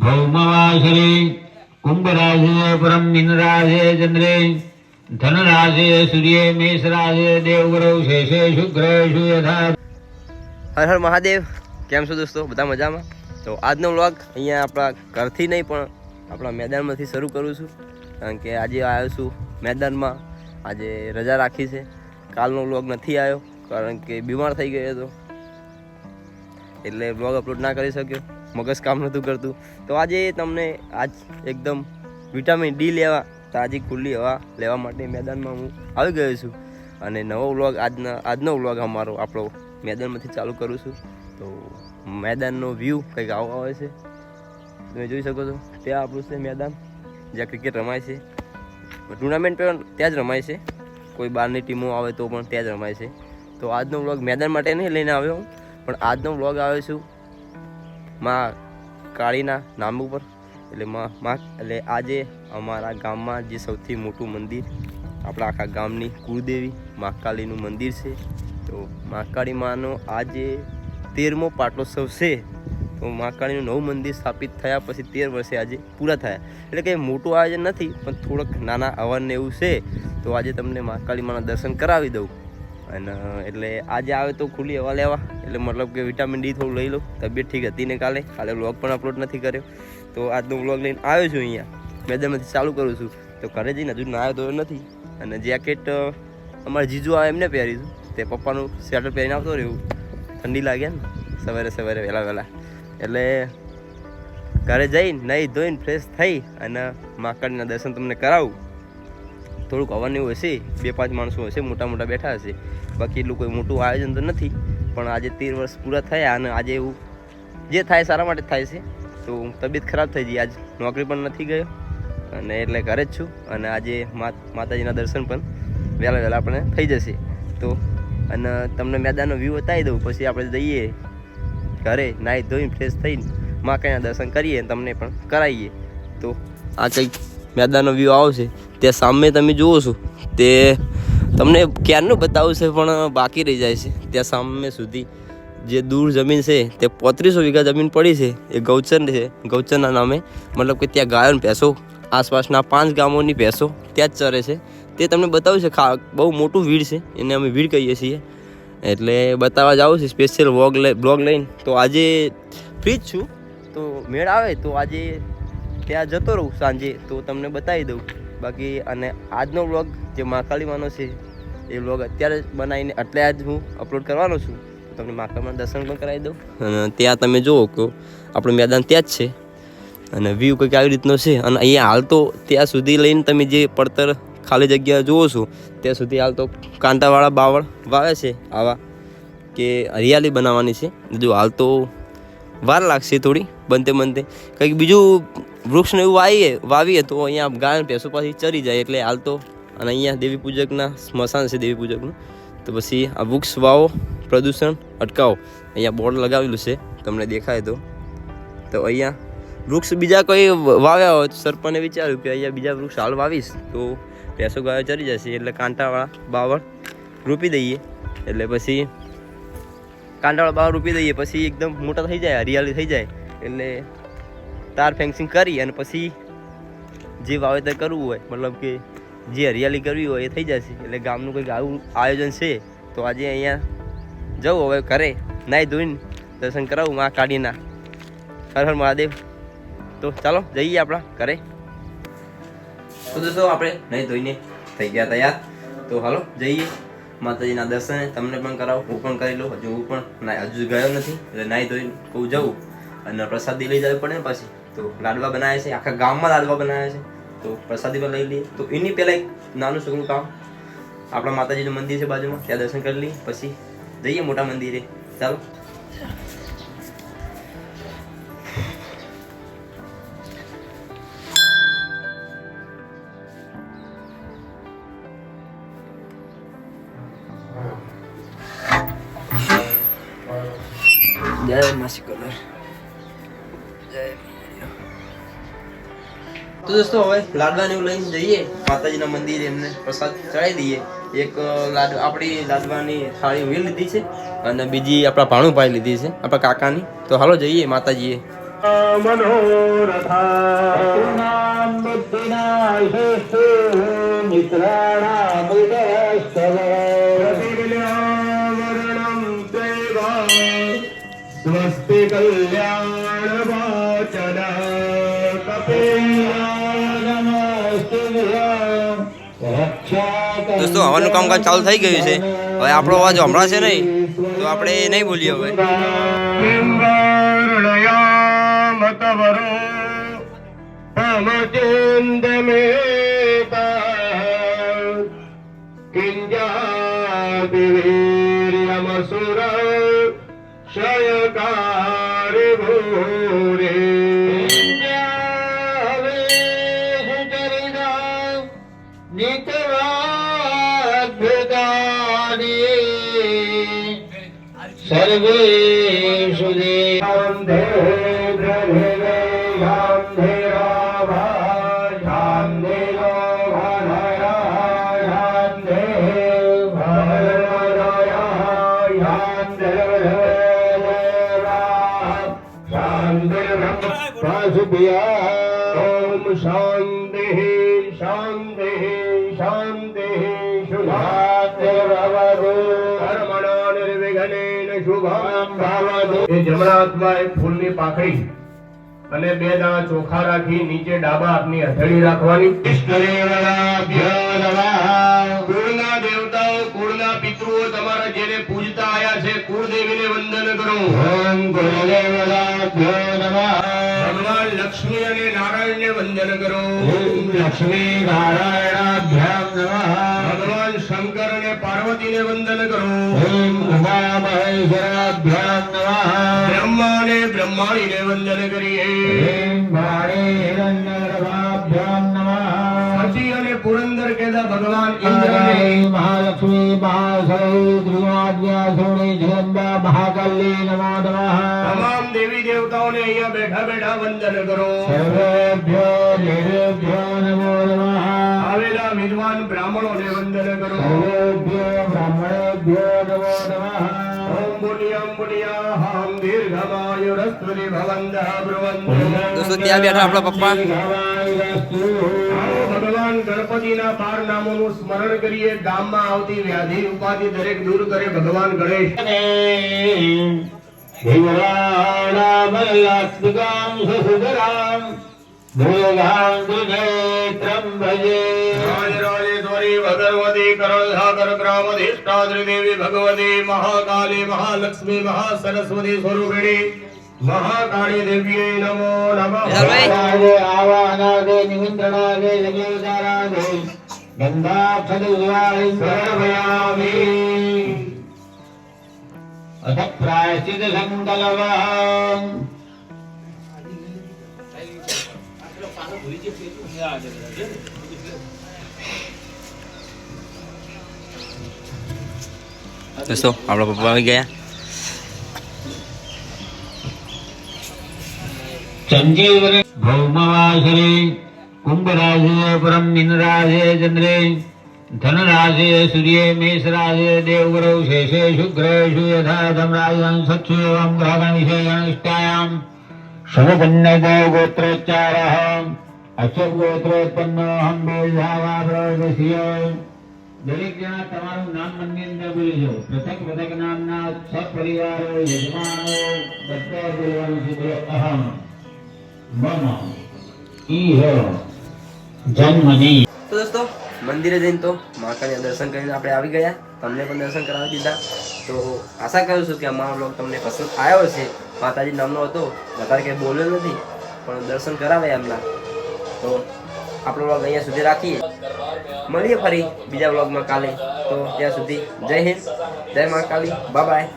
ભૌમવાસરે કુંભ રાશિએ પરમ mean રાશિએ ચંદ્રે ધન રાશિએ સૂર્ય મેષ દેવગ્રહ શેષે શુક્ર યથા હર હર મહાદેવ, કેમ છો દોસ્તો? બધા મજામાં? તો આજનો વ્લોગ અહીંયા આપણા ઘરથી નહીં, પણ આપણા મેદાનમાંથી શરૂ કરું છું. કારણ કે આજે આવ્યો છું મેદાનમાં. આજે રજા રાખી છે. કાલનો વ્લોગ નથી આવ્યો, કારણ કે બીમાર થઈ ગયો હતો. એટલે વ્લોગ અપલોડ ના કરી શક્યો. મગજ કામ નહોતું કરતું. તો આજે તમને આજ એકદમ વિટામિન ડી લેવા તાજી ખુલ્લી હવા લેવા માટે મેદાનમાં હું આવી ગયો છું. અને નવો વ્લોગ આજના, આજનો વ્લોગ અમારો આપણો મેદાનમાંથી ચાલુ કરું છું. તો મેદાનનો વ્યૂ કંઈક આવો આવે છે. તમે જોઈ શકો છો, ત્યાં આપણું છે મેદાન, જ્યાં ક્રિકેટ રમાય છે. ટુર્નામેન્ટ પણ ત્યાં જ રમાય છે. કોઈ બહારની ટીમો આવે તો પણ ત્યાં જ રમાય છે. તો આજનો વ્લોગ મેદાન માટે નહીં લઈને આવ્યો પણ આજનો વ્લોગ આવ્યો છું માં કાળીના નામ ઉપર. એટલે માં માં, એટલે આજે અમારા ગામમાં જે સૌથી મોટું મંદિર, આપણા આખા ગામની કુળદેવી મહાકાળીનું મંદિર છે. તો મહાકાળી માનો આજે તેરમો પાટોત્સવ છે. તો મહાકાળીનું નવું મંદિર સ્થાપિત થયા પછી તેર વર્ષે આજે પૂરા થયા. એટલે કંઈ મોટું આયોજન નથી, પણ થોડોક નાના અવારને એવું છે. તો આજે તમને મહાકાળી માના દર્શન કરાવી દઉં. અને એટલે આજે આવે તો ખુલ્લી હવા લેવા. એટલે મતલબ કે વિટામિન ડી થોડું લઈ લઉં. તબિયત ઠીક હતી ને કાલે? કાલે વ્લોગ પણ અપલોડ નથી કર્યો. તો આજનો વ્લોગ લઈને આવ્યો છું અહીંયા. મેદાનમાંથી ચાલુ કરું છું. તો ઘરે જઈને હજુ નાયો તો નથી. અને જેકેટ અમારા જીજુ આવે એમને પહેરીશું તે પપ્પાનું સ્વેટર પહેરીને આવતો રહ્યું. ઠંડી લાગે ને સવારે સવારે વહેલા વહેલા. એટલે ઘરે જઈને, નહીં ધોઈને ફ્રેશ થઈ અને માકડના દર્શન તમને કરાવું. થોડુંક હવાનું હશે બે પાંચ માણસો હશે મોટા મોટા બેઠા હશે. બાકી એટલું કોઈ મોટું આયોજન તો નથી, પણ આજે તેર વર્ષ પૂરા થયા અને આજે એવું જે થાય સારા માટે થાય છે. તો તબિયત ખરાબ થઈ ગઈ, આજ નોકરી પણ નથી ગયો. અને એટલે ઘરે જ છું અને આજે મા, માતાજીના દર્શન પણ વહેલા વહેલા આપણે થઈ જશે. તો અને તમને મેદાનનો વ્યૂ બતાવી દઉં, પછી આપણે જઈએ ઘરે, નાહી ધોઈને ફ્રેશ થઈને માકાના દર્શન કરીએ તમને પણ કરાવીએ. તો આ કંઈક મેદાનનો વ્યૂ આવશે. ત્યાં સામે તમે જુઓ છો, તે તમને ક્યારનું બતાવું છે, પણ બાકી રહી જાય છે. ત્યાં સામે સુધી જે દૂર જમીન છે, તે પોત્રીસો વીઘા જમીન પડી છે, એ ગૌચર છે. ગૌચરના નામે મતલબ કે ત્યાં ગાયો પેસો આસપાસના પાંચ ગામોની ભેંસો ત્યાં જ ચરે છે. તે તમને બતાવ્યું છે બહુ મોટું વીડ છે, એને અમે વીડ કહીએ છીએ. એટલે બતાવવા જાઉં છે સ્પેશિયલ વ્લોગ બ્લોગ લઈને. તો આજે ફ્રી જ છું. તો મેળ આવે, તો આજે ત્યાં જતો રહું સાંજે. તો તમને બતાવી દઉં. બાકી અને આજનો વ્લોગ જે મહાકાળીમાંનો છે, એ વ્લોગ અત્યારે જ બનાવીને એટલે આજ હું અપલોડ કરવાનો છું. તમને મહાકાળીમાં દર્શન પણ કરાવી દઉં. અને ત્યાં તમે જુઓ કે આપણું મેદાન ત્યાં જ છે. અને વ્યૂ કંઈક આવી રીતનો છે. અને અહીંયા હાલ તો ત્યાં સુધી લઈને તમે જે પડતર ખાલી જગ્યા જુઓ છો, ત્યાં સુધી હાલ તો કાંટાવાળા બાવળ વાવે છે આવા કે હરિયાળી બનાવવાની છે. જો હાલ તો વાર લાગશે થોડી, બનતે બનતે. કંઈક બીજું વૃક્ષને એવું વાવીએ વાવીએ તો અહીંયા ગાય ભેંસો પાછી ચરી જાય એટલે હાલ તો અને અહીંયા દેવી પૂજકના સ્મશાન છે દેવી પૂજકનું. તો પછી આ વૃક્ષ વાવો, પ્રદૂષણ અટકાવો. અહીંયા બોર્ડ લગાવેલું છે, તમને દેખાય તો. તો અહીંયા વૃક્ષ બીજા કોઈ વાવ્યા હોય તો સરપંચે વિચાર્યું કે અહીંયા બીજા વૃક્ષ હાલ વાવીશ તો ભેંસો ગાયો ચરી જશે એટલે કાંટાવાળા બાવળ રોપી દઈએ. એટલે પછી કાંટાવાળા બાવળ રોપી દઈએ, પછી એકદમ મોટા થઈ જાય, હરિયાળી થઈ જાય. એટલે તાર ફેન્સિંગ કરી અને પછી જે વાવેતર કરવું હોય, મતલબ કે જે હરિયાળી કરવી હોય એ થઈ જશે. એટલે ગામનું કંઈક આવું આયોજન છે, તો આજે અહીંયા જવું. હવે ઘરે નાહી ધોઈને દર્શન કરાવું માં કાઢીના હર હર મહાદેવ. તો ચાલો, જઈએ આપણા ઘરે. તો દોસ્તો, આપણે નહીં ધોઈને થઈ ગયા તૈયાર. તો હાલો, જઈએ. માતાજીના દર્શન તમને પણ કરાવું. હું પણ કરી લઉં. હજુ હું પણ હજુ ગયો નથી. એટલે નાહી ધોઈને કહું જવું. અને પ્રસાદી લઈ જવી પડે ને પાછી. તો લાડવા બનાવે છે આખા ગામમાં લાડવા બનાવે છે. તો પ્રસાદી પણ લઈ લઈએ. તો એની પહેલાં એક નાનું છોકરું કામ. આપણા માતાજીનું મંદિર છે બાજુમાં. ત્યાં દર્શન કરી લઈએ. પછી જઈએ મોટા મંદિરે. ચાલો. જય માસી કલર તો દોસ્તો, હવે લાડવાને લઈને જઈએ. માતાજીના મંદિરે એમને પ્રસાદ ચડાવી દઈએ. એક લાડ, આપણી લાડવાની થાળી ઊભી લીધી છે અને બીજી આપણા ભાણુભાઈ લીધી છે, આપણા કાકાની. તો હાલો જઈએ, માતાજીએ. મનોરથા. દોસ્તો, હવાનું કામકાજ ચાલુ થઈ ગયું છે. હવે આપણો અવાજ હમણાં છે નહીં, તો આપણે નહીં બોલીએ હવે. કિંજા સર્વેષુ દેવાંધે ગ્રહે ગાંધેરા Om Shanti. એ જમણા હાથમાં એક ફૂલની પાખડી અને બે દાણા ચોખા રાખી નીચે ડાબા હાથની હથેળી રાખવાની. કુળના દેવતાઓ કુળના પિતૃઓ તમારા જેને પૂજતા આયા છે કુળદેવીને વંદન કરો. ભગવાન લક્ષ્મી અને નારાયણને વંદન કરો. લક્ષ્મી નારાયણાભ્યામ નમઃ. ભગવાન શંકર અને પાર્વતીને વંદન કરો. ઓમ ઉમા મહેશ્વરાભ્યામ નમઃ બ્રહ્મા બ્રહ્માણીને વંદન કરીએ. ઓમ વાણી હિરણ્યગર્ભાભ્યામ નમઃ પછી અને પુરંદર કેદા ભગવાન ઇન્દ્રને. મહાલક્ષ્મી મહાસરસ્વતી ધ્રુવાદ્યા સોણી જગદંબા મહાકાલી નમો નમઃ તમામ દેવી દેવતાઓને અહીંયા બેઠા બેઠા વંદન કરો. સર્વેભ્યો દેવેભ્યો નમો નમઃ. આવેલા વિદ્વાન બ્રાહ્મણોને વંદન કરો. બ્રાહ્મણેભ્યો નમો નમઃ. ઓમ પુણ્યમ પુણ્યાહમ સ્મરણ કરીએ ગામમાં આવતી વ્યાધિ ઉપાધિ દરેક દૂર કરે ભગવાન ગણેશ. ભગવાન ભગવતી મહાકાલી મહાલક્ષ્મી મહાસરસ્વતી સ્વરૂપિણી મહાકાળી દેવીએ નમો નમઃ. આવાનાદે નિમંત્રણાદે લગ્નોદારાદે ગંધાક્ષરદ્વારિં સર્વયામિ અથ પ્રાયશ્ચિત સંકલ્પઃ દોસ્તો આપણા પપ્પા આવી ગયા સંજીવન ભૌમવાસરે કુંભરાજે પરમ મીનરાજે ચંદ્રે ધનરાજે સૂર્ય મેષરાજે દેવગુરૌ શેષે શુક્રેષુ યથા ધમરાજન સત્સુ એવં ગ્રહગણ વિષય ગણિષ્ઠાયામ બેધાવા દરેક જણા તમારું નામ મનની અંદર બોલી જાઓ પૃથક પૃથક નામના સપરિવારો યજમાનો બધા બોલવાનું છે બોલો અહમ મમ ઈહ જન્મની તો દોસ્તો મંદિરે જઈને તો મહાકાળીના દર્શન કરીને આપણે આવી ગયા તમને પણ દર્શન કરાવી દીધા તો આશા કરું છું કે અમારો બ્લોગ તમને પસંદ આવ્યો છે માતાજી નામનો હતો. વધારે કંઈ બોલ્યો નથી, પણ દર્શન કરાવે એમના. તો આપણો બ્લોગ અહીંયા સુધી રાખીએ. મળીએ ફરી બીજા બ્લોગમાં કાલે. તો ત્યાં સુધી જય હિન્દ, જય મા બાય બાય